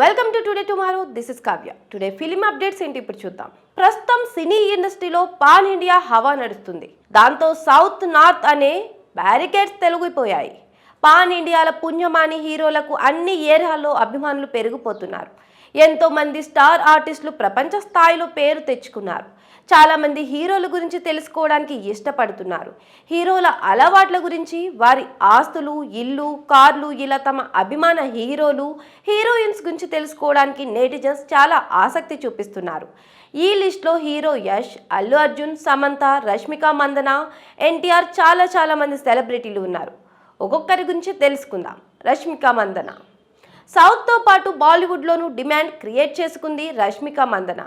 Welcome to today tomorrow this is Kavya today film updates ఏంటి ఇప్పుడు చూద్దాం. ప్రస్తుతం సినీ ఇండస్ట్రీలో పాన్ ఇండియా హవా నడుస్తుంది. దాంతో సౌత్ నార్త్ అనే బ్యారికేడ్స్ తెలుగుపోయాయి. పాన్ ఇండియాల పుణ్యమాని హీరోలకు అన్ని ఏరియాల్లో అభిమానులు పెరిగిపోతున్నారు. ఎంతో మంది స్టార్ ఆర్టిస్టులు ప్రపంచ స్థాయిలో పేరు తెచ్చుకున్నారు. చాలామంది హీరోల గురించి తెలుసుకోవడానికి ఇష్టపడుతున్నారు. హీరోల అలవాట్ల గురించి వారి ఆస్తులు ఇల్లు కార్లు ఇలా తమ అభిమాన హీరోలు హీరోయిన్స్ గురించి తెలుసుకోవడానికి నేటిజన్స్ చాలా ఆసక్తి చూపిస్తున్నారు. ఈ లిస్ట్లో హీరో యష్ అల్లు అర్జున్ సమంత రష్మిక మందన ఎన్టీఆర్ చాలా చాలామంది సెలబ్రిటీలు ఉన్నారు. ఒక్కొక్కరి గురించి తెలుసుకుందాం. రష్మిక మందన. సౌత్తో పాటు బాలీవుడ్లోనూ డిమాండ్ క్రియేట్ చేసుకుంది రష్మిక మందన.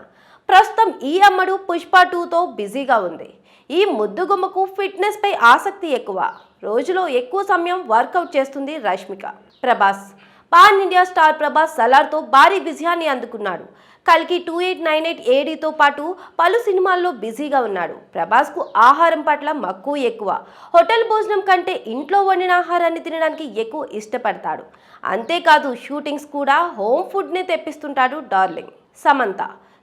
ప్రస్తుతం ఈ అమ్మడు పుష్ప టూతో బిజీగా ఉంది. ఈ ముద్దుగుమ్మకు ఫిట్నెస్పై ఆసక్తి ఎక్కువ. రోజులో ఎక్కువ సమయం వర్కౌట్ చేస్తుంది Rashmika. Prabhas pan India star Prabhas సలార్తో భారీ విజయాన్ని అందుకున్నాడు. కల్కి టూ ఎయిట్ నైన్ ఎయిట్ ఏడీతో పాటు పలు సినిమాల్లో బిజీగా ఉన్నాడు. ప్రభాస్కు ఆహారం పట్ల మక్కువ ఎక్కువ. హోటల్ భోజనం కంటే ఇంట్లో వండిన ఆహారాన్ని తినడానికి ఎక్కువ ఇష్టపడతాడు. అంతేకాదు షూటింగ్స్ కూడా హోమ్ ఫుడ్నే తెప్పిస్తుంటాడు డార్లింగ్. సమంత.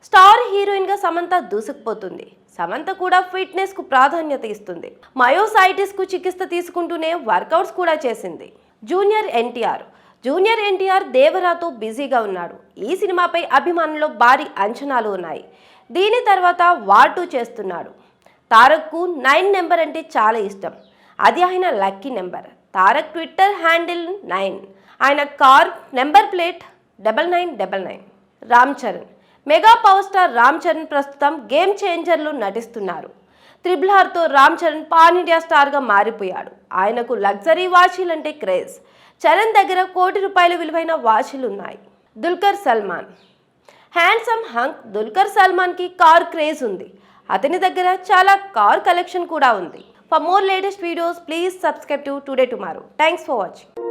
స్టార్ హీరోయిన్గా సమంత దూసుకుపోతుంది. సమంత కూడా ఫిట్నెస్కు ప్రాధాన్యత ఇస్తుంది. మయోసైటిస్కు చికిత్స తీసుకుంటూనే వర్కౌట్స్ కూడా చేసింది. జూనియర్ ఎన్టీఆర్. జూనియర్ ఎన్టీఆర్ దేవరాతో బిజీగా ఉన్నాడు. ఈ సినిమాపై అభిమానుల్లో భారీ అంచనాలు ఉన్నాయి. దీని తర్వాత వాటు చేస్తున్నాడు. తారక్కు నైన్ నెంబర్ అంటే చాలా ఇష్టం. అది ఆయన lucky number. Tarak Twitter handle nine. ఆయన car number plate double nine double nine. Ram Charan. Mega power star Ram Charan ప్రస్తుతం గేమ్ చేంజర్లు నటిస్తున్నారు. త్రిబుల్ ఆర్తో రామ్ చరణ్ పాన్ ఇండియా స్టార్గా మారిపోయాడు. ఆయనకు లగ్జరీ వాచీలంటే క్రేజ్. చరణ్ దగ్గర కోటి రూపాయల విలువైన వాచ్లు ఉన్నాయి దుల్కర్ సల్మాన్. హ్యాండ్సమ్ హంక్ దుల్కర్ సల్మాన్కి కార్ క్రేజ్ ఉంది. అతని దగ్గర చాలా కార్ కలెక్షన్ కూడా ఉంది. For more latest videos please subscribe to today tomorrow. Thanks for watching.